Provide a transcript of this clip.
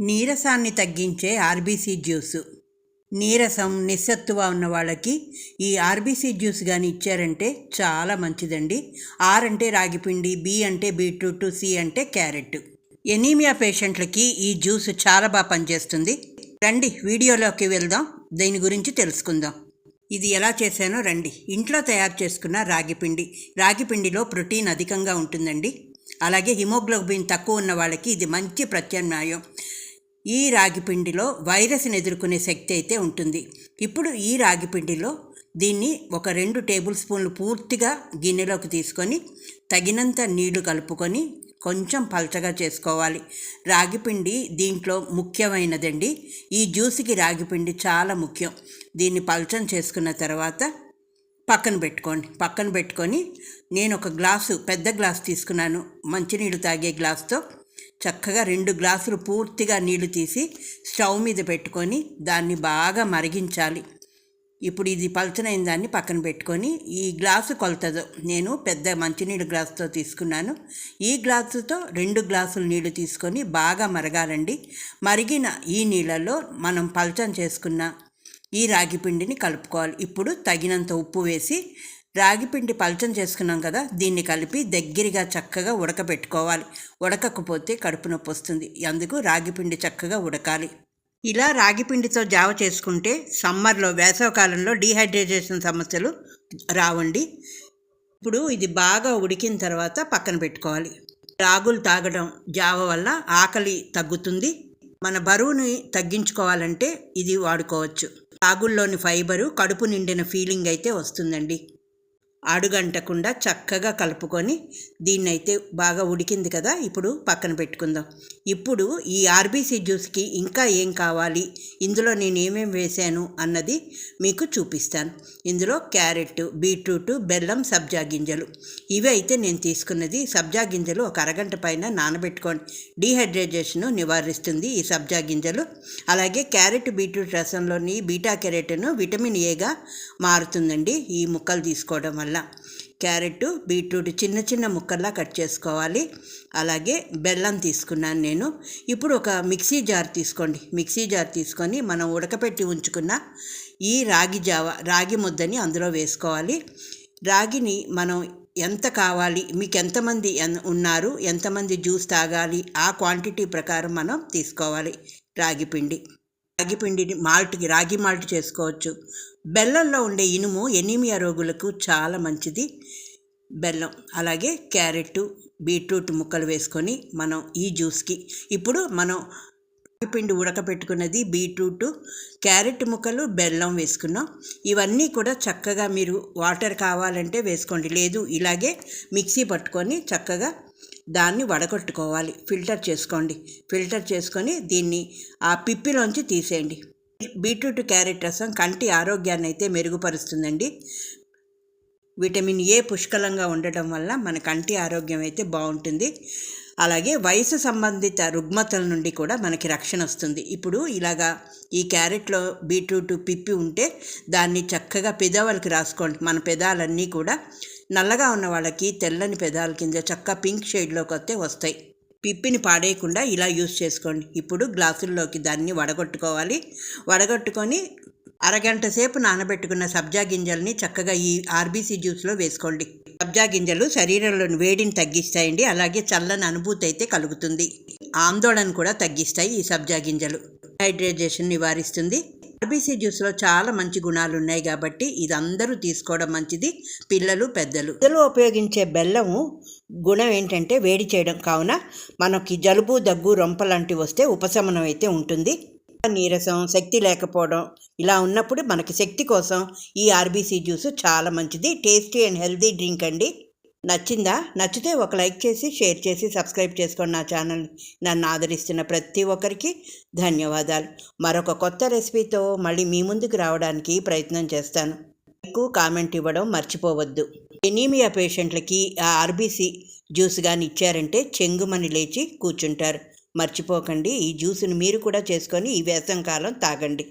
నీరసాన్ని తగ్గించే RBC juice. నీరసం నిస్సత్తువ ఉన్న వాళ్ళకి ఈ ఆర్బీసీ జ్యూస్ కానీ ఇచ్చారంటే చాలా మంచిదండి. ఆర్ అంటే రాగిపిండి బి అంటే బీట్రూట్ సి అంటే క్యారెట్. ఎనీమియా పేషెంట్లకి ఈ జ్యూస్ చాలా బాగా పనిచేస్తుంది. రండి వీడియోలోకి వెళ్దాం. దీని గురించి తెలుసుకుందాం. ఇది ఎలా చేశానో రండి. ఇంట్లో తయారు చేసుకున్న రాగిపిండి రాగిపిండిలో ప్రోటీన్ అధికంగా ఉంటుందండి. అలాగే హిమోగ్లోబిన్ తక్కువ ఉన్న వాళ్ళకి ఇది మంచి ప్రత్యామ్నాయం. ఈ రాగిపిండిలో వైరస్ని ఎదుర్కొనే శక్తి అయితే ఉంటుంది. ఇప్పుడు ఈ రాగిపిండిలో దీన్ని ఒక రెండు టేబుల్ స్పూన్లు పూర్తిగా గిన్నెలోకి తీసుకొని తగినంత నీళ్ళు కలుపుకొని కొంచెం పల్చగా చేసుకోవాలి. రాగిపిండి దీంట్లో ముఖ్యమైనదండి. ఈ జ్యూస్కి రాగిపిండి చాలా ముఖ్యం. దీన్ని పలచం చేసుకున్న తర్వాత పక్కన పెట్టుకోండి. పక్కన పెట్టుకొని నేను ఒక గ్లాసు పెద్ద గ్లాస్ తీసుకున్నాను. మంచినీళ్ళు తాగే గ్లాస్తో చక్కగా రెండు గ్లాసులు పూర్తిగా నీళ్ళు తీసి స్టవ్ మీద పెట్టుకొని దాన్ని బాగా మరిగించాలి. ఇప్పుడు ఇది పలచనైన దాన్ని పక్కన పెట్టుకొని ఈ గ్లాసు కొలతదో నేను పెద్ద మంచినీళ్ళు గ్లాసుతో తీసుకున్నాను. ఈ గ్లాసుతో రెండు గ్లాసులు నీళ్ళు తీసుకొని బాగా మరగాలండి. మరిగిన ఈ నీళ్ళలో మనం పలచన చేసుకున్న ఈ రాగి పిండిని కలుపుకోవాలి. ఇప్పుడు తగినంత ఉప్పు వేసి రాగిపిండి పలచం చేసుకున్నాం కదా దీన్ని కలిపి దగ్గరగా చక్కగా ఉడకబెట్టుకోవాలి. ఉడకకపోతే కడుపు నొప్పి వస్తుంది. అందుకు రాగిపిండి చక్కగా ఉడకాలి. ఇలా రాగిపిండితో జావ చేసుకుంటే సమ్మర్లో వేసవకాలంలో డీహైడ్రేషన్ సమస్యలు రావండి. ఇప్పుడు ఇది బాగా ఉడికిన తర్వాత పక్కన పెట్టుకోవాలి. రాగులు తాగడం జావ వల్ల ఆకలి తగ్గుతుంది. మన బరువుని తగ్గించుకోవాలంటే ఇది వాడుకోవచ్చు. రాగుల్లోని ఫైబరు కడుపు నిండిన ఫీలింగ్ అయితే వస్తుందండి. అడుగంటకుండా చక్కగా కలుపుకొని దీన్నైతే బాగా ఉడికింది కదా ఇప్పుడు పక్కన పెట్టుకుందాం. ఇప్పుడు ఈ ఆర్బీసీ జ్యూస్కి ఇంకా ఏం కావాలి ఇందులో నేను ఏమేమి వేశాను అన్నది మీకు చూపిస్తాను. ఇందులో క్యారెట్ బీట్రూట్ బెల్లం సబ్జా గింజలు. ఇవి అయితే నేను తీసుకున్నది సబ్జా గింజలు ఒక అరగంట పైన నానబెట్టుకోండి డీహైడ్రేజేషన్ నివారిస్తుంది ఈ సబ్జా గింజలు. అలాగే క్యారెట్ బీట్రూట్ రసంలోని బీటా కెరెట్ను విటమిన్ ఏగా మారుతుందండి ఈ ముక్కలు తీసుకోవడం వల్ల. క్యారెట్ బీట్రూట్ చిన్న చిన్న ముక్కల్లా కట్ చేసుకోవాలి. అలాగే బెల్లం తీసుకున్నాను నేను. ఇప్పుడు ఒక మిక్సీ జార్ తీసుకోండి. మిక్సీ జార్ తీసుకొని మనం ఉడకపెట్టి ఉంచుకున్న ఈ రాగి జావ రాగి ముద్దని అందులో వేసుకోవాలి. రాగిని మనం ఎంత కావాలి మీకు ఎంతమంది ఉన్నారు ఎంతమంది జ్యూస్ తాగాలి ఆ క్వాంటిటీ ప్రకారం మనం తీసుకోవాలి రాగి పిండి. రాగి పిండిని మాల్ట్కి రాగి మాల్ట్ చేసుకోవచ్చు. బెల్లంలో ఉండే ఇనుము ఎనీమియా రోగులకు చాలా మంచిది. బెల్లం అలాగే క్యారెట్ బీట్రూట్ ముక్కలు వేసుకొని మనం ఈ జ్యూస్కి ఇప్పుడు మనం పిండి ఉడకబెట్టుకున్నది బీట్రూట్ క్యారెట్ ముక్కలు బెల్లం వేసుకున్నాం. ఇవన్నీ కూడా చక్కగా మీరు వాటర్ కావాలంటే వేసుకోండి. లేదు ఇలాగే మిక్సీ పట్టుకొని చక్కగా దాన్ని వడగొట్టుకోవాలి. ఫిల్టర్ చేసుకోండి. ఫిల్టర్ చేసుకొని దీన్ని ఆ పిప్పిలోంచి తీసేయండి. బీట్రూట్ క్యారెట్ రసం కంటి ఆరోగ్యాన్ని అయితే మెరుగుపరుస్తుందండి. విటమిన్ ఏ పుష్కలంగా ఉండటం వల్ల మన కంటి ఆరోగ్యం అయితే బాగుంటుంది అలాగే వయసు సంబంధిత రుగ్మతల నుండి కూడా మనకి రక్షణ వస్తుంది. ఇప్పుడు ఇలాగా ఈ క్యారెట్లో బీట్రూట్ పిప్పి ఉంటే దాన్ని చక్కగా పెదవులకి రాసుకోండి. మన పెదాలన్నీ కూడా నల్లగా ఉన్న వాళ్ళకి తెల్లని పెదాల కింద చక్క పింక్ షేడ్లోకి వస్తే వస్తాయి. పిప్పిని పాడేయకుండా ఇలా యూస్ చేసుకోండి. ఇప్పుడు గ్లాసుల్లోకి దాన్ని వడగొట్టుకోవాలి. వడగొట్టుకొని అరగంట సేపు నానబెట్టుకున్న సబ్జా గింజల్ని చక్కగా ఈ ఆర్బీసీ జ్యూస్లో వేసుకోండి. సబ్జా గింజలు శరీరంలోని వేడిని తగ్గిస్తాయండి. అలాగే చల్లని అనుభూతి అయితే కలుగుతుంది. ఆందోళన కూడా తగ్గిస్తాయి ఈ సబ్జా గింజలు. హైడ్రేజేషన్ నివారిస్తుంది. ఆర్బీసీ జ్యూస్లో చాలా మంచి గుణాలు ఉన్నాయి కాబట్టి ఇది అందరూ తీసుకోవడం మంచిది. పిల్లలు పెద్దలు. పిల్లలు ఉపయోగించే బెల్లము గుణం ఏంటంటే వేడి చేయడం. కావున మనకి జలుబు దగ్గు రొంప లాంటివి వస్తే ఉపశమనం అయితే ఉంటుంది. నీరసం శక్తి లేకపోవడం ఇలా ఉన్నప్పుడు మనకి శక్తి కోసం ఈ ఆర్బీసీ జ్యూస్ చాలా మంచిది. టేస్టీ అండ్ హెల్తీ డ్రింక్ అండి. నచ్చిందా? నచ్చితే ఒక లైక్ చేసి షేర్ చేసి సబ్స్క్రైబ్ చేసుకోండి నా ఛానల్ నన్ను ఆదరిస్తున్న ప్రతి ఒక్కరికి ధన్యవాదాలు. మరొక కొత్త రెసిపీతో మళ్ళీ మీ ముందుకు రావడానికి ప్రయత్నం చేస్తాను. మీకు కామెంట్ ఇవ్వడం మర్చిపోవద్దు. ఎనీమియా పేషెంట్లకి ఆ ఆర్బీసీ జ్యూస్ కానీ ఇచ్చారంటే చెంగుమని లేచి కూర్చుంటారు. మర్చిపోకండి. ఈ జ్యూస్ని మీరు కూడా చేసుకొని ఈ వేసంకాలం తాగండి.